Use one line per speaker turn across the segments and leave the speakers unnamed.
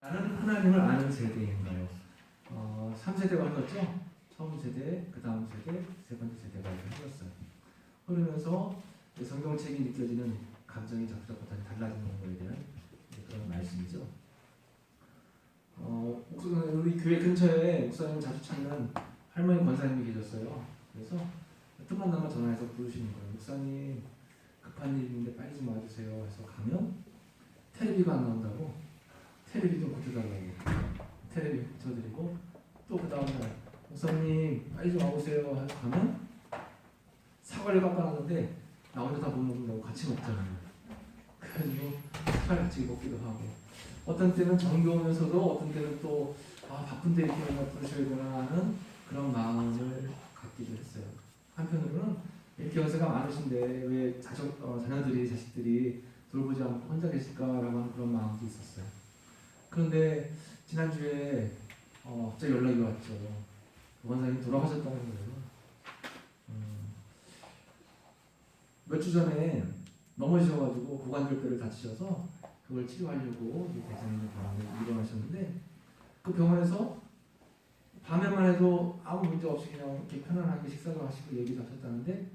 나는 하나님을 아는 세대인가요? 어, 3세대가 흘렀죠? 처음 세대, 그 다음 세대, 세 번째 세대가 흘렀어요. 흐르면서 이 성경책이 느껴지는 감정이 다시 달라지는 거에 대한 그런 말씀이죠. 어, 우리 교회 근처에 목사님 자주 찾는 할머니 권사님이 계셨어요. 그래서 틈만 나면 전화해서 부르시는 거예요. 목사님 급한 일 있는데 빨리 좀 와주세요. 해서 가면 텔레비가 안 나온다고 텔레비 좀 고쳐달라고 텔레비 고쳐드리고 또 그 다음날 목사님 빨리 좀 와보세요. 해서 가면 사과를 깎아놨는데 나 혼자 다 못 먹는다고 같이 먹잖아요. 그래가지고 사과를 같이 먹기도 하고. 어떤 때는 정겨우면서도 어떤 때는 또 아, 바쁜데 이렇게 뭔가 부르셔야 되나 하는 그런 마음을 갖기도 했어요. 한편으로는 이렇게 연세가 많으신데 왜 자녀, 어, 자녀들이 자식들이 돌보지 않고 혼자 계실까라고 하는 그런 마음도 있었어요 그런데 지난주에 어, 갑자기 연락이 왔죠. 원사님이 돌아가셨다는 거예요. 음, 몇주 전에 넘어지셔가지고 고관절뼈를 다치셔서 그걸 치료하려고 이 대장님 병원에 입원하셨는데 그 병원에서 밤에만 해도 아무 문제 없이 그냥 이렇게 편안하게 식사도 하시고 얘기도 하셨다는데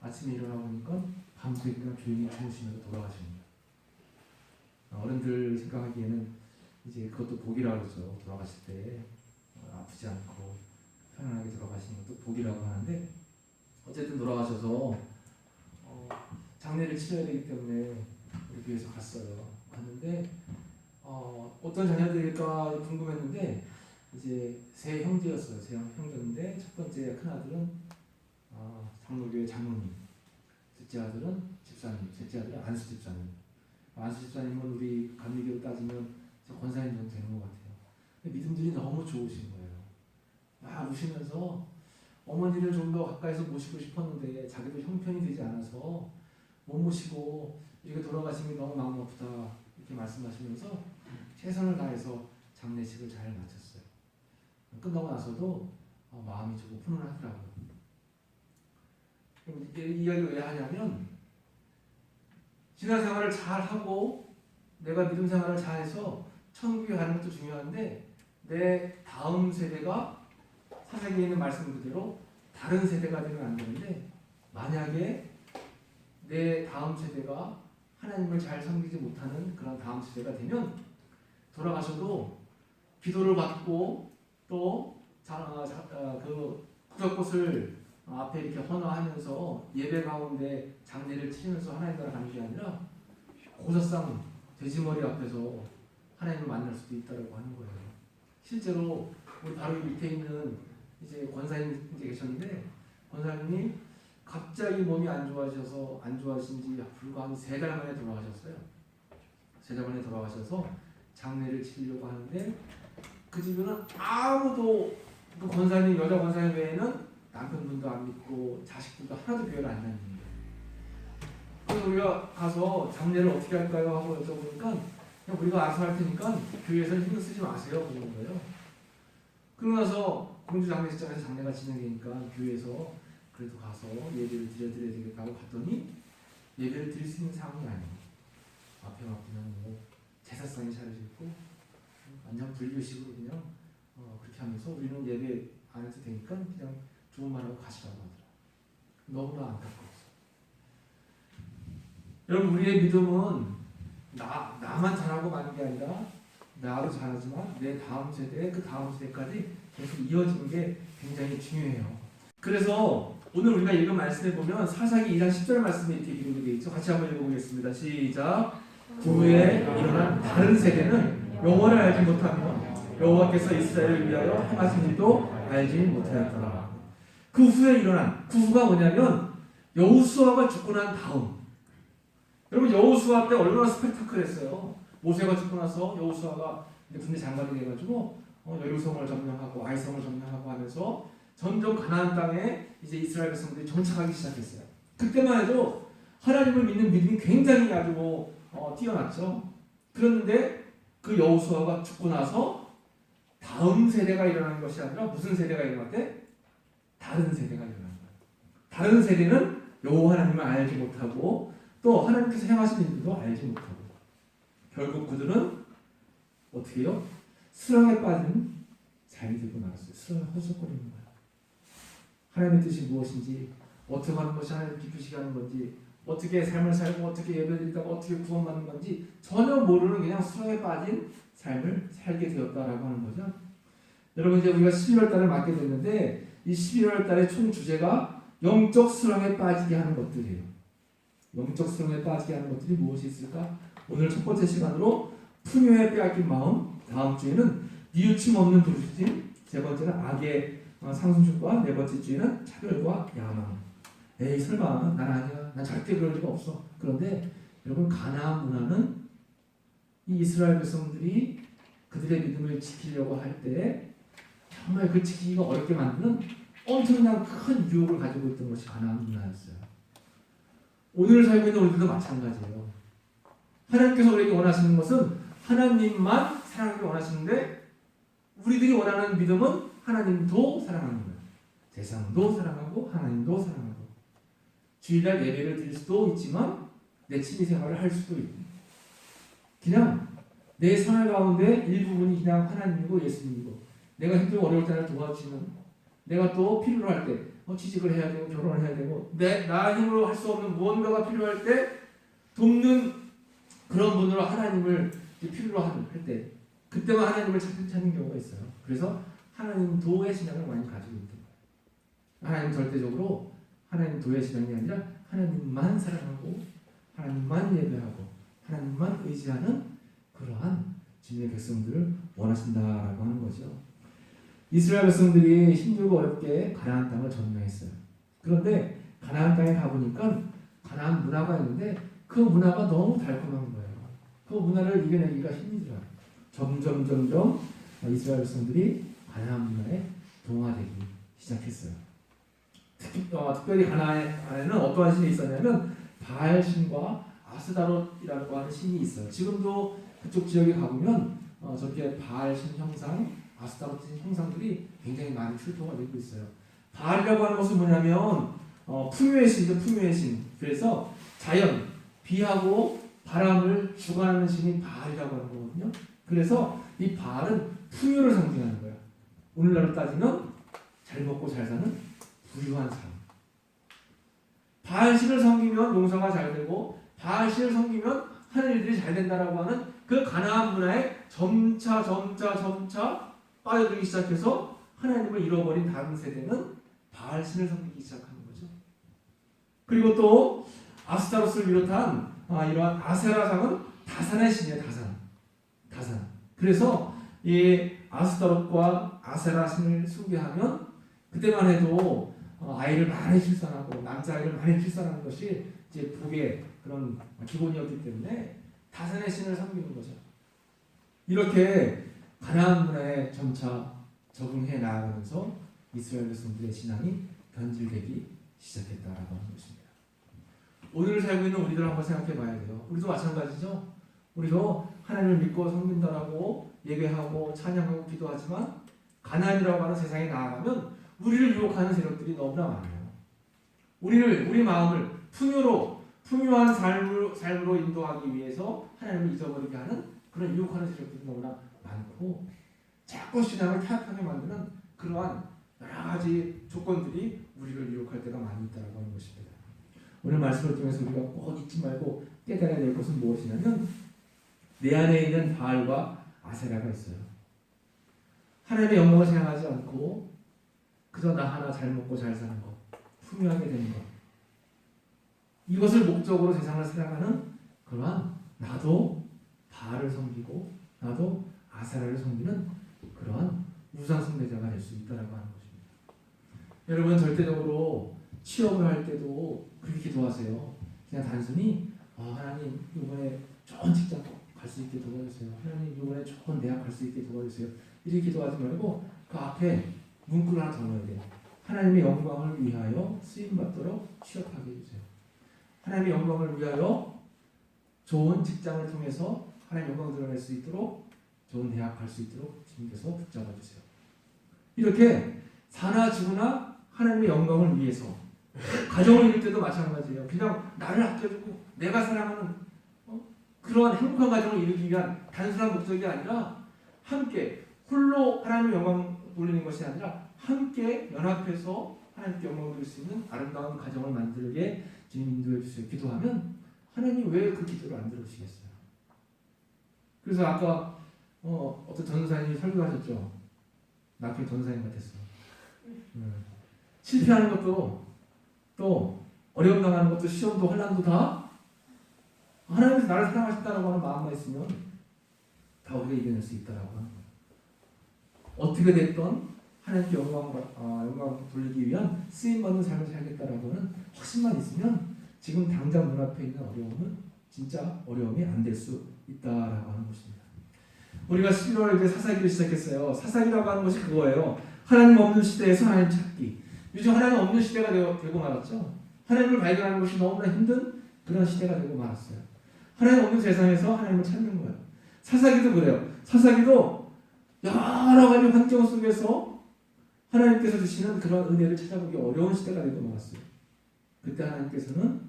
아침에 일어나 보니까 밤새 그냥 조용히 주무시면서 거예요. 어른들 생각하기에는 이제 그것도 복이라고 그러죠. 돌아가실 때 어, 아프지 않고 편안하게 돌아가시는 것도 복이라고 하는데 어쨌든 돌아가셔서 어, 장례를 치러야 되기 때문에 우리 교회에서 갔어요. 갔는데 어, 어떤 자녀들일까 궁금했는데 이제 세 형제였어요. 세 형- 형제인데 첫 번째 큰 아들은 어, 장로교회 장로님, 둘째 아들은 집사님, 셋째 아들은 안수 집사님. 안수 집사님은 우리 감리교로 따지면 저 권사님 정도 되는 것 같아요. 믿음들이 너무 좋으신 거예요. 막 우시면서 어머니를 좀 더 가까이서 모시고 싶었는데 자기도 형편이 되지 않아서 못 모시고 이렇게 돌아가신 게 너무 마음 아프다 이렇게 말씀하시면서 최선을 다해서 장례식을 잘 마쳤어요. 끝나고 나서도 어, 마음이 조금 훈훈하더라고요. 이, 이 이야기를 왜 하냐면 신앙생활을 잘 하고 내가 믿음 생활을 잘 해서 천국에 가는 것도 중요한데 내 다음 세대가 있는 말씀 그대로 다른 세대가 되면 안 되는데 만약에 내 다음 세대가 하나님을 잘 섬기지 못하는 그런 다음 세대가 되면 돌아가셔도 기도를 받고 또 자, 자, 어, 그 구적꽃을 앞에 이렇게 헌화하면서 예배 가운데 장례를 치면서 하나님 나라 가는 게 아니라 고사상 돼지머리 앞에서 하나님을 만날 수도 있다고 하는 거예요. 실제로 우리 바로 밑에 있는 이제 권사님 이제 계셨는데 권사님이 갑자기 몸이 안 좋아지셔서 안 좋아진 지 불과 한 세 달 만에 돌아가셨어요. 세 달 만에 돌아가셔서 장례를 치려고 하는데 그 집에는 아무도 그 권사님 여자 권사님 외에는 남편분도 안 믿고 자식들도 하나도 교회를 안 다니는 거예요. 그래서 우리가 가서 장례를 어떻게 할까요 하고 여쭤보니까 우리가 알아서 할 테니까 교회에서 신경 쓰지 마세요 그러는 거예요. 그러고 나서 공주 장례식장에서 장례가 진행되니까 교회에서 그래도 가서 예배를 드려드려야 되겠다고 갔더니 예배를 드릴 수 있는 상황이 아니에요. 앞에 막 그냥 뭐 제사상이 차려지고 완전 불교식으로 그냥 어, 그렇게 하면서 우리는 예배 안 해도 되니까 그냥 좋은 말하고 가시라고 하더라. 너무나 안타까웠어. 여러분 우리의 믿음은 나 나만 잘하고 마는 게 아니라 나도 잘하지만 내 다음 세대 그 다음 세대까지 계속 이어지는 게 굉장히 중요해요. 그래서 오늘 우리가 읽은 말씀에 보면 사사기 2장 10절 말씀에 이렇게 기록이 되어 있죠. 같이 한번 읽어보겠습니다. 시작. 후에 일어난 다른 세대는 영어를 알지 못하며 여호와께서 이스라엘을 위하여 행하신 일도 알지 못하였더라. 그 후에 일어난 그 후가 뭐냐면 여호수아가 죽고 난 다음. 여러분 여호수아 때 얼마나 스펙타클했어요. 모세가 죽고 나서 여호수아가 군대 장관이 돼가지고 어, 여리고성을 점령하고 아이성을 점령하고 하면서 점점 가나안 땅에 이제 이스라엘 백성들이 정착하기 시작했어요. 그때만 해도 하나님을 믿는 믿음이 굉장히 아주 뭐 어, 뛰어났죠. 그런데 그 여호수아가 죽고 나서 다음 세대가 일어나는 것이 아니라 무슨 세대가 일어났대? 다른 세대가 일어난 거예요. 다른 세대는 여호와 하나님을 알지 못하고 또 하나님께서 행하신 일도 알지 못하고 결국 그들은 어떻게요? 수렁에 빠진 되고 말았어요. 수렁에 허석거리는 거야. 하나님의 뜻이 무엇인지 어떻게 하는 것이 하나님 기쁘시게 하는 건지 어떻게 삶을 살고 어떻게 예배드리다가 어떻게 구원받는 건지 전혀 모르는 그냥 수렁에 빠진 삶을 살게 되었다라고 하는 거죠. 여러분 이제 우리가 11월 달을 맞게 됐는데 이 11월 달의 총 주제가 영적 수렁에 빠지게 하는 것들이에요. 영적 수렁에 빠지게 하는 것들이 무엇이 있을까? 오늘 첫 번째 시간으로 풍요에 빼앗긴 마음, 다음 주에는 뉘우침 없는 부르심, 세 번째는 악의 어, 상승축과 네 번째 주에는 차별과 야망. 에이 설마 난 아니야, 난 절대 그럴 리가 없어. 그런데 여러분 가나안 문화는 이 이스라엘 백성들이 그들의 믿음을 지키려고 할 때 정말 그 지키기가 어렵게 만드는 엄청난 큰 유혹을 가지고 있던 것이 가나안 문화였어요. 오늘 살고 있는 우리들도 마찬가지예요. 하나님께서 우리에게 원하시는 것은 하나님만 사랑하기 원하시는데 우리들이 원하는 믿음은 하나님도 사랑하는 거예요. 세상도 사랑하고 하나님도 사랑하고 주일날 예배를 드릴 수도 있지만 내 취미 생활을 할 수도 있고 그냥 내 생활 가운데 일부분이 그냥 하나님이고 예수님이고 내가 힘들고 어려울 때를 도와주시는 내가 또 필요로 할 때 어, 취직을 해야 되고 결혼을 해야 되고 내 나 힘으로 할 수 없는 무언가가 필요할 때 돕는 그런 분으로 하나님을 필요로 할 때 그때만 하나님을 찾는, 찾는 경우가 있어요. 그래서 하나님 도의 신앙을 많이 가지고 있는 거예요. 하나님 절대적으로 하나님 도의 신앙이 아니라 하나님만 사랑하고 하나님만 예배하고 하나님만 의지하는 그러한 주님의 백성들을 원하신다라고 하는 거죠. 이스라엘 백성들이 힘들고 어렵게 가나안 땅을 점령했어요. 그런데 가나안 땅에 가보니까 가나안 문화가 있는데 그 문화가 너무 달콤한 거예요. 그 문화를 이겨내기가 힘들어요. 점점 점점 이스라엘 백성들이 가나안 문화에 동화되기 시작했어요. 특히, 어, 특별히 가나안에는 어떠한 신이 있었냐면 바알 신과 아스다롯이라고 하는 신이 있어요. 지금도 그쪽 지역에 가보면 어, 저렇게 바알 신 형상, 신 형상들이 굉장히 많이 출토가 되고 있어요. 바알이라고 하는 것은 뭐냐면 어, 풍요의 신이죠, 풍요의 신. 그래서 자연, 비하고 바람을 주관하는 신이 바알이라고 하는 거거든요. 그래서 이 바알은 풍요를 상징하는 거예요. 오늘날로 따지면 잘 먹고 잘 사는 부유한 삶. 바알신을 섬기면 농사가 잘 되고 바알신을 섬기면 하는 일들이 잘 된다라고 하는 그 가나안 문화에 점차 점차 점차 빠져들기 시작해서 하나님을 잃어버린 다른 세대는 바알 신을 섬기기 시작하는 거죠. 그리고 또 아스타로스를 비롯한 아, 이러한 아세라상은 다산의 신이에요. 다산. 다산. 그래서 이 아스타롯과 아세라 신을 숭배하면 그때만 해도 어, 아이를 많이 출산하고 남자아이를 많이 출산하는 것이 이제 복의 그런 기본이었기 때문에 다산의 신을 섬기는 거죠. 이렇게 가나안 문화에 점차 적응해 나아가면서 이스라엘 백성들의 신앙이 변질되기 시작했다라고 하는 것입니다. 오늘 살고 있는 우리들 한번 생각해 봐야 돼요. 우리도 마찬가지죠. 우리도 하나님을 믿고 섬긴다라고 예배하고 찬양하고 기도하지만 가난이라고 하는 세상에 나아가면 우리를 유혹하는 세력들이 너무나 많아요. 우리를 우리 마음을 풍요로 풍요한 삶으로, 삶으로 인도하기 위해서 하나님을 잊어버리게 하는 그런 유혹하는 세력들이 너무나 많고 자꾸 신앙을 타협하게 만드는 그러한 여러 가지 조건들이 우리를 유혹할 때가 많이 있다고 하는 것입니다. 오늘 말씀을 통해서 우리가 꼭 잊지 말고 깨달아야 될 것은 무엇이냐면 내 안에 있는 바알과 아세라가 있어요. 하나님의 영광을 생각하지 않고 그저 나 하나 잘 먹고 잘 사는 것, 풍요하게 되는 것. 이것을 목적으로 세상을 살아가는 그러한 나도 바알을 섬기고 나도 아세라를 섬기는 그러한 우상 숭배자가 될 수 있다라고 하는 것입니다. 여러분 절대적으로 취업을 할 때도 그렇게 기도하세요. 그냥 단순히 아, 하나님 이번에 좋은 직장 갈 수 있게 도와주세요. 하나님 이번에 좋은 대학 갈 수 있게 도와주세요. 이렇게 기도하지 말고 그 앞에 문구를 하나 더 넣어야 돼요. 하나님의 영광을 위하여 쓰임 받도록 취업하게 해주세요. 하나님의 영광을 위하여 좋은 직장을 통해서 하나님 영광을 드러낼 수 있도록 좋은 대학 갈 수 있도록 주님께서 붙잡아 주세요. 이렇게 사나 죽으나 하나님의 영광을 위해서 가정을 이룰 때도 마찬가지예요. 그냥 나를 아껴주고 내가 사랑하는 어? 그러한 행복한 가정을 이루기 위한 단순한 목적이 아니라 함께 홀로 하나님의 영광 돌리는 것이 아니라 함께 연합해서 하나님께 영광을 돌릴 수 있는 아름다운 가정을 만들게 주님 인도해 주세요. 기도하면 하나님 왜 그 기도를 안 들으시겠어요? 그래서 아까 어, 어떤 전사님이 설교하셨죠. 나중에 전사님 같았어. 음. 실패하는 것도 또 어려움 당하는 것도 시험도 혼란도 다 하나님께서 나를 사랑하신다라고 하는 마음만 있으면 다 우리가 이겨낼 수 있다라고 하는 거예요. 어떻게 됐던 하나님께 영광 어, 영광 돌리기 위한 쓰임 받는 삶을 살겠다라고 하는 확신만 있으면 지금 당장 눈앞에 있는 어려움은 진짜 어려움이 안 될 수 있다라고 하는 것입니다. 우리가 11월 이제 사사기를 시작했어요. 사사기라고 하는 것이 그거예요. 하나님 없는 시대에서 하나님 찾기. 요즘 하나님 없는 시대가 되고, 말았죠. 하나님을 발견하는 것이 너무나 힘든 그런 시대가 되고 말았어요. 하나님 없는 세상에서 하나님을 찾는 거예요. 사사기도 그래요. 사사기도 여러 가지 환경 속에서 하나님께서 주시는 그런 은혜를 찾아보기 어려운 시대가 되고 말았어요. 그때 하나님께서는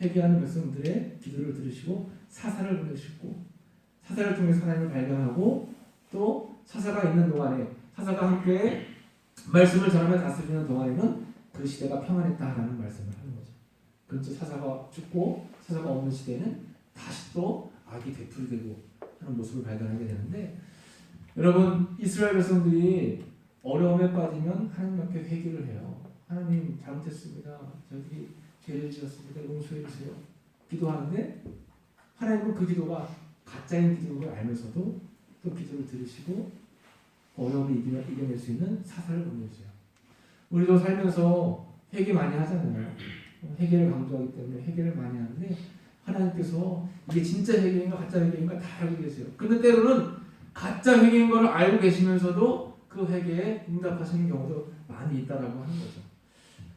회개하는 백성들의 기도를 들으시고 사사를 보내시고 사사를 통해서 하나님을 발견하고 또 사사가 있는 동안에 사사가 함께 말씀을 전하며 다스리는 동안에는 그 시대가 평안했다라는 말씀을 하는 거죠. 그렇죠. 사사가 죽고 사사가 없는 시대는 다시 또 악이 되풀이되고 하는 모습을 발견하게 되는데 여러분 이스라엘 백성들이 어려움에 빠지면 하나님 앞에 회개를 해요. 하나님 잘못했습니다. 저희들이 죄를 지었습니다. 용서해 주세요. 기도하는데 하나님은 그 기도가 가짜인 걸 알면서도 또 기도를 들으시고 어려움을 이겨, 이겨낼 수 있는 사사를 보내주세요. 우리도 살면서 회개 많이 하잖아요. 회개를 강조하기 때문에 회개를 많이 하는데 하나님께서 이게 진짜 회개인가 가짜 회개인가 다 알고 계세요. 근데 때로는 가짜 회개인 걸 알고 계시면서도 그 회개에 응답하시는 경우도 많이 있다라고 하는 거죠.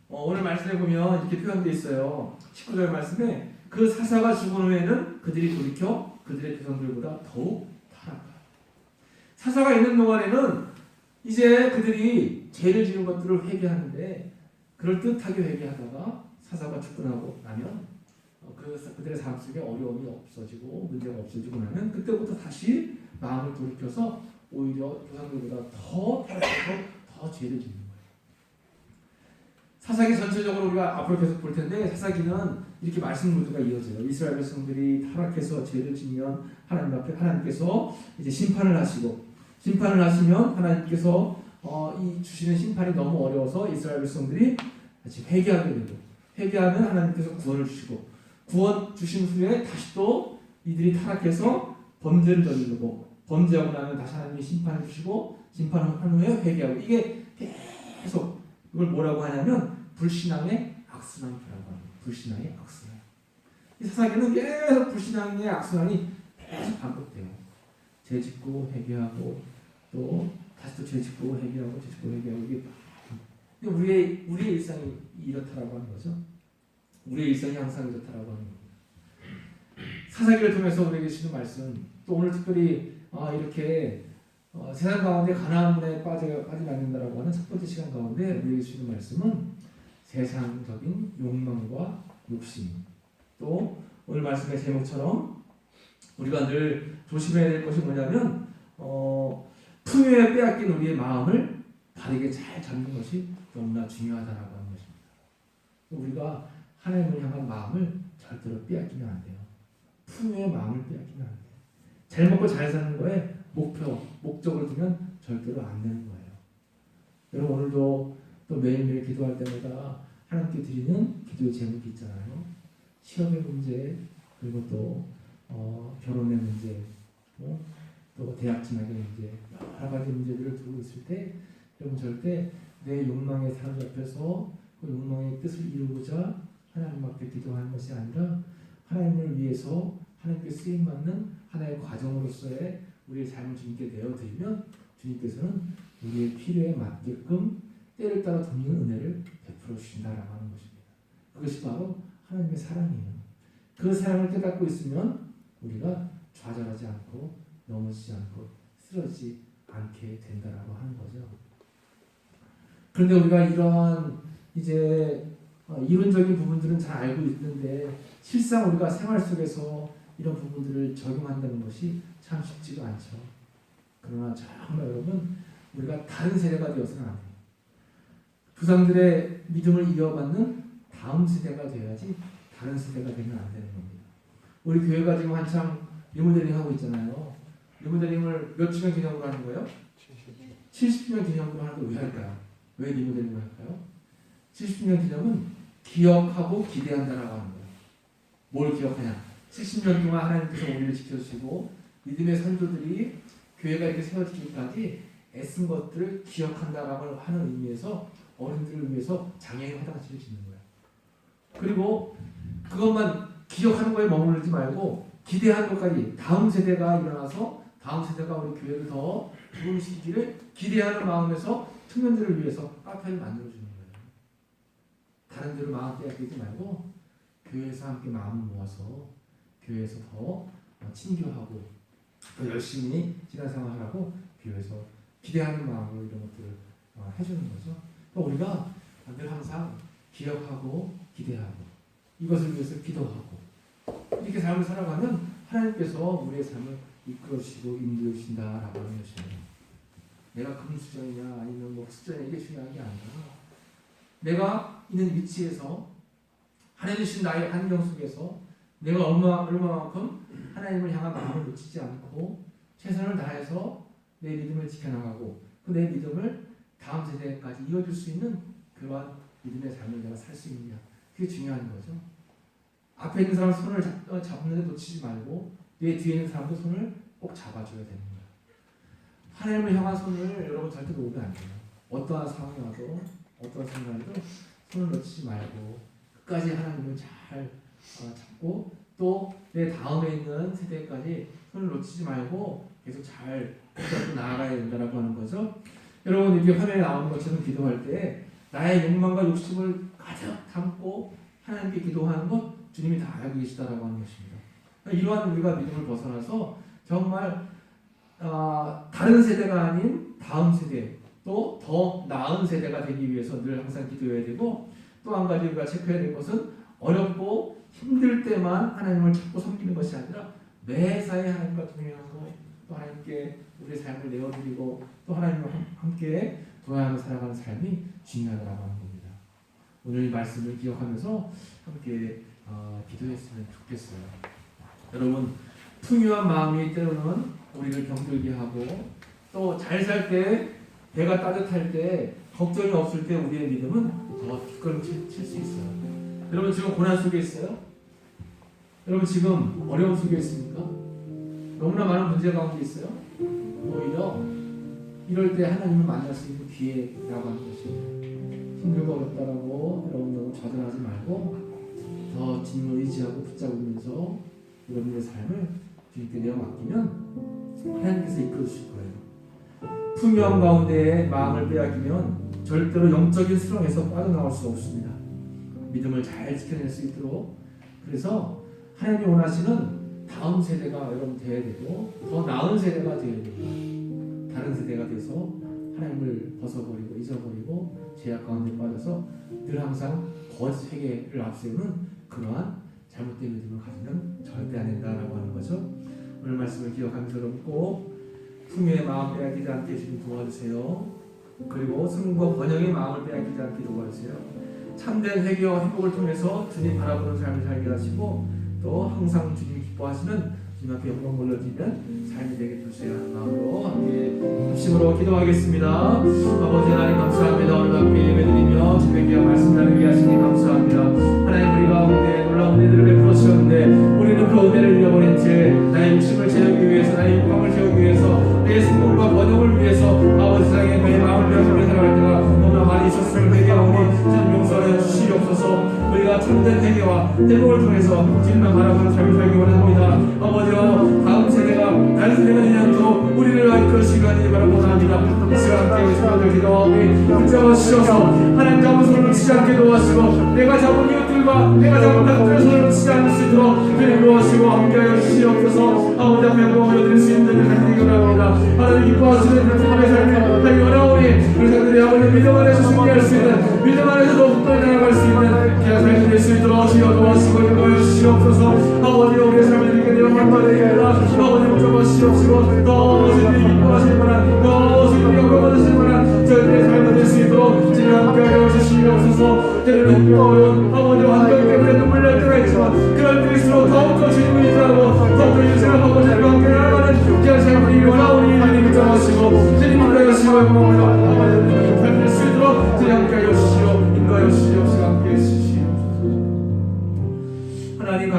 어, 오늘 말씀에 보면 이렇게 표현되어 있어요. 19절 말씀에 그 사사가 죽은 후에는 그들이 돌이켜 그들의 조상들보다 더욱 타락하라. 사사가 있는 동안에는 이제 그들이 죄를 지은 것들을 회개하는데 그럴 듯하게 회개하다가 사사가 죽고 나고 나면 어, 그 그들의 삶 속에 어려움이 없어지고 문제가 없어지고 나면 그때부터 다시 마음을 돌이켜서 오히려 조상들보다 더 타락해서 더 죄를 짓는 거예요. 사사기 전체적으로 우리가 앞으로 계속 볼 텐데 사사기는 이렇게 말씀 구조가 이어져요. 이스라엘 백성들이 타락해서 죄를 지면 하나님 앞에 하나님께서 이제 심판을 하시고 심판을 하시면 하나님께서 어, 이 주시는 심판이 너무 어려워서 이스라엘 백성들이 다시 회개하게 되고 회개하면 하나님께서 구원을 주시고 구원 주신 후에 다시 또 이들이 타락해서 범죄를 저지르고 범죄하고 나면 다시 하나님이 심판을 주시고 심판한 후에 회개하고 이게 계속 이걸 뭐라고 하냐면 불신앙의 악순환이라고 합니다. 불신앙의 악순환. 이 사사기는 계속 불신앙의 악순환이 계속 반복돼요. 죄 짓고 회개하고 또 다시 또 죄 짓고 회개하고 죄 짓고 회개하고 이게 근데 우리의 우리의 일상이 이렇다라고 하는 거죠. 우리의 일상이 항상 이렇다라고 하는 겁니다. 사사기를 통해서 우리에게 주시는 말씀 또 오늘 특별히 아, 이렇게 어, 세상 가운데 가나안에 빠져 빠지지 않는다라고 하는 첫 번째 시간 가운데 우리에게 주시는 말씀은 세상적인 욕망과 욕심 또 오늘 말씀의 제목처럼 우리가 늘 조심해야 될 것이 뭐냐면 어, 풍요에 빼앗긴 우리의 마음을 바르게 잘 잡는 것이 너무나 중요하다라고 하는 것입니다. 우리가 하나님을 향한 마음을 절대로 빼앗기면 안 돼요. 풍요의 마음을 빼앗기면 안 돼요. 잘 먹고 잘 사는 거에 목표, 목적을 두면 절대로 안 되는 거예요. 여러분 오늘도 또 매일매일 기도할 때마다 하나님께 드리는 기도의 제목이 있잖아요. 시험의 문제, 그리고 또 어, 결혼의 문제, 어, 또 대학 진학의 문제, 여러 가지 문제들을 두고 있을 때 여러분 절대 내 욕망에 사로잡혀서 그 욕망의 뜻을 이루고자 하나님 앞에 기도하는 것이 아니라 하나님을 위해서 하나님께 쓰임 받는 하나의 과정으로서의 우리의 삶을 주님께 내어드리면 주님께서는 우리의 필요에 맞게끔 때를 따라 돕는 은혜를 베풀어 주신다라고 하는 것입니다. 그것이 바로 하나님의 사랑이에요. 그 사랑을 깨닫고 있으면 우리가 좌절하지 않고 넘어지지 않고 쓰러지지 않게 된다라고 하는 거죠. 그런데 우리가 이러한 이제 어, 이론적인 부분들은 잘 알고 있는데 실상 우리가 생활 속에서 이런 부분들을 적용한다는 것이 참 쉽지가 않죠. 그러나 정말 여러분 우리가 다른 세대가 되어서는 안 돼요. 부상들의 믿음을 이어받는 다음 세대가 되어야지 다른 세대가 되면 안 되는 겁니다. 우리 교회가 지금 한창 리모델링 하고 있잖아요. 리모델링을 몇 주년 기념으로 하는 거예요? 70주년 기념으로 하는 거왜 할까요? 왜 리모델링을 할까요? 70주년 기념은 기억하고 기대한다라고 하는 거예요. 뭘 기억하냐? 70년 동안 하나님께서 우리를 지켜주시고 믿음의 선조들이 교회가 이렇게 세워지기까지 애쓴 것들을 기억한다라고 하는 의미에서 어른들을 위해서 장애인 화장실을 짓는 거예요. 그리고 그것만 기억하는 거에 머무르지 말고 기대하는 것까지 다음 세대가 일어나서 다음 세대가 우리 교회를 더 부흥시키기를 기대하는 마음에서 청년들을 위해서 카페를 만들어주는 거예요. 다른 데로 마음 빼앗기지 말고 교회에서 함께 마음을 모아서 교회에서 더 친교하고 더 열심히 신앙생활하고 교회에서 기대하는 마음으로 이런 것들을 어, 해주는 거죠. 또 우리가 늘 항상 기억하고 기대하고 이것을 위해서 기도하고 이렇게 삶을 살아가면 하나님께서 우리의 삶을 이끌어 주시고 인도해 주신다라고 하는 것입니다. 내가 금수저이냐 아니면 뭐 수저냐 이게 중요한 게 아니라 내가 있는 위치에서 하나님 주신 나의 환경 속에서 내가 얼마 얼마만큼 하나님을 향한 마음을 놓치지 않고 최선을 다해서 내 믿음을 지켜나가고 그 내 믿음을 다음 세대까지 이어줄 수 있는 그러한 믿음의 삶을 내가 살 수 있느냐 그게 중요한 거죠. 앞에 있는 사람 손을 잡, 어, 잡는데 놓치지 말고 내 뒤에 있는 사람도 손을 꼭 잡아줘야 되는 거예요. 하나님을 향한 손을 여러분 절대 놓으면 안 돼요. 어떠한 상황이 와도 어떠한 순간에도 손을 놓치지 말고 끝까지 하나님을 잘 어, 잡고 또 내 다음에 있는 세대까지 손을 놓치지 말고 계속 잘 나아가야 된다라고 하는 거죠. 여러분 이렇게 화면에 나오는 것처럼 기도할 때 나의 욕망과 욕심을 가득 담고 하나님께 기도하는 것 주님이 다 알고 계시다라고 하는 것입니다. 이러한 우리가 믿음을 벗어나서 정말 어, 다른 세대가 아닌 다음 세대 또 더 나은 세대가 되기 위해서 늘 항상 기도해야 되고 또 한 가지 우리가 체크해야 될 것은 어렵고 힘들 때만 하나님을 찾고 섬기는 것이 아니라 매사에 하나님과 동행하고 또 하나님께 우리의 삶을 내어드리고 또 하나님과 함께 동행하며 살아가는 삶이 중요하다고 하는 겁니다. 오늘 이 말씀을 기억하면서 함께 어, 기도했으면 좋겠어요. 여러분 풍요한 마음이 때로는 우리를 병들게 하고 또 잘 살 때 배가 따뜻할 때 걱정이 없을 때 우리의 믿음은 더 뒷걸음칠 수 있어요. 여러분 지금 고난 속에 있어요? 여러분 지금 어려움 속에 있습니까? 너무나 많은 문제 가운데 있어요? 오히려 이럴 때 하나님을 만날 수 있는 기회라고 하는 것입니다. 힘들고 어렵다라고 여러분 너무 좌절하지 말고 더 주님을 의지하고 붙잡으면서 여러분의 삶을 주님께 내어 맡기면 하나님께서 이끌어 주실 거예요. 풍요함 가운데 마음을 빼앗기면 절대로 영적인 수렁에서 빠져나올 수 없습니다. 믿음을 잘 지켜낼 수 있도록 그래서 하나님이 원하시는 다음 세대가 여러분 되어야 되고 더 나은 세대가 되어야 됩니다. 다른 세대가 돼서 하나님을 벗어버리고 잊어버리고 죄악 가운데 빠져서 늘 항상 거짓 회개를 앞세우는 그러한 잘못된 믿음을 가지면 절대 안 된다라고 하는 거죠. 오늘 말씀을 기억하면서 여러분 꼭 풍요의 마음 빼앗기지 않게 주님 도와주세요. 그리고 승과 번영의 마음을 빼앗기지 않게 도와주세요. 참된 회개와 회복을 통해서 주님 바라보는 삶을 살게 하시고 또 항상 주님 기뻐하시는 주님 앞에 영광 올려드리는 삶이 되게 하는 마음으로 함께 합심으로 기도하겠습니다. 아버지 하나님 감사합니다. 오늘 함께 예배드리며 주님께 말씀 나누게 하시니 감사합니다. 하나님 우리 가운데 놀라운 은혜들을 베풀어 주셨는데 우리는 그 은혜를 잃어버린 채 나의 욕심을 채우 우리가 참된 회개와 회복을 통해서 주님만 바라보는 삶을 살기 원합니다. 아버지여 다음 세대가 다른 세대가 않도록 우리를 이끌어 시간이 바라고 원합니다. 이 시간 함께 주님을 기도하오니 붙잡아 주셔서 하나님 잡은 손을 놓치지 않게 도와주시고 내가 잡은 이웃들과 내가 잡은 가족들의 손을 놓치지 않을 수 있도록 주님 도와주시고 함께하여 주시옵소서. 아버지 앞에 영광을 올려드릴 수 있는 일 되기 원합니다. 하나님 기뻐하시는 그런 삶의 삶을 하기 원하오니 우리 사람들이 아버지 믿음 안에서 승리할 수 있는 믿음 안에서 더욱더 나아갈 수 있는 주시옵소서. 아버지 우리의 삶을 하나님께 내가 만나게 하라. 아버지 붙잡아시옵시고 더 주님이 기뻐하실 만한 더 주님이 영광받으실 만한 저희들의 삶을 될수 있도록 주님 함께 하여 주시옵소서. 때로는 힘겨운 아버지 환경 때문에 눈물 날 때가 있지만 그럴 때일수록 더욱더 주님을 인사하고 더욱더 인생하고 주님과 함께 나아가는 귀한 삶을 원하오니 하나님 붙잡아시고 주님 함께하여 주시고 영광을 아버지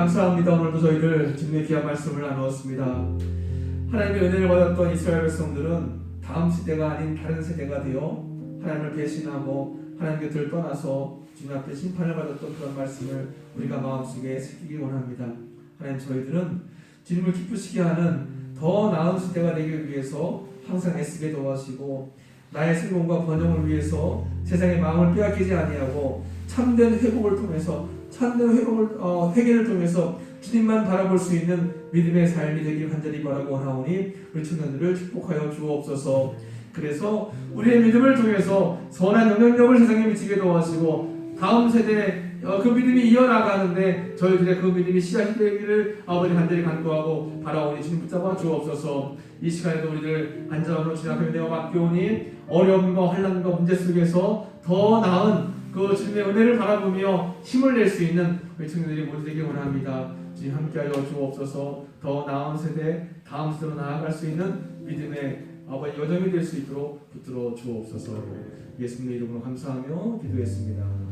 감사합니다. 오늘도 저희를 주님의 귀한 말씀을 나누었습니다. 하나님의 은혜를 받았던 이스라엘 백성들은 다음 세대가 아닌 다른 세대가 되어 하나님을 배신하고 하나님 곁을 떠나서 주님 앞에 심판을 받았던 그런 말씀을 우리가 마음속에 새기기 원합니다. 하나님 저희들은 주님을 기쁘시게 하는 더 나은 시대가 되기 위해서 항상 애쓰게 도와주시고 나의 성공과 번영을 위해서 세상의 마음을 빼앗기지 아니하고 참된 회복을 통해서 참된 회복을 어, 회개를 통해서 주님만 바라볼 수 있는 믿음의 삶이 되길 간절히 바라고 하나오니 우리 청년들을 축복하여 주옵소서. 그래서 우리의 믿음을 통해서 선한 영향력을 세상에 미치게 도와주시고 다음 세대 어, 그 믿음이 이어나가는데 저희들의 그 믿음이 씨앗이 되기를 아버지 간절히 간구하고 바라오니 주님 붙잡아 주옵소서. 이 시간에도 우리들 안전함으로 주님 앞에 내어 맡겨오니 어려움과 환란과 문제 속에서 더 나은 그 주님의 은혜를 바라보며 힘을 낼 수 있는 우리 청년들이 모두 되길 원합니다. 주님 함께하여 주옵소서. 더 나은 세대, 다음 세대로 나아갈 수 있는 믿음의 아버지 여정이 될 수 있도록 붙들어 주옵소서. 예수님의 이름으로 감사하며 기도했습니다.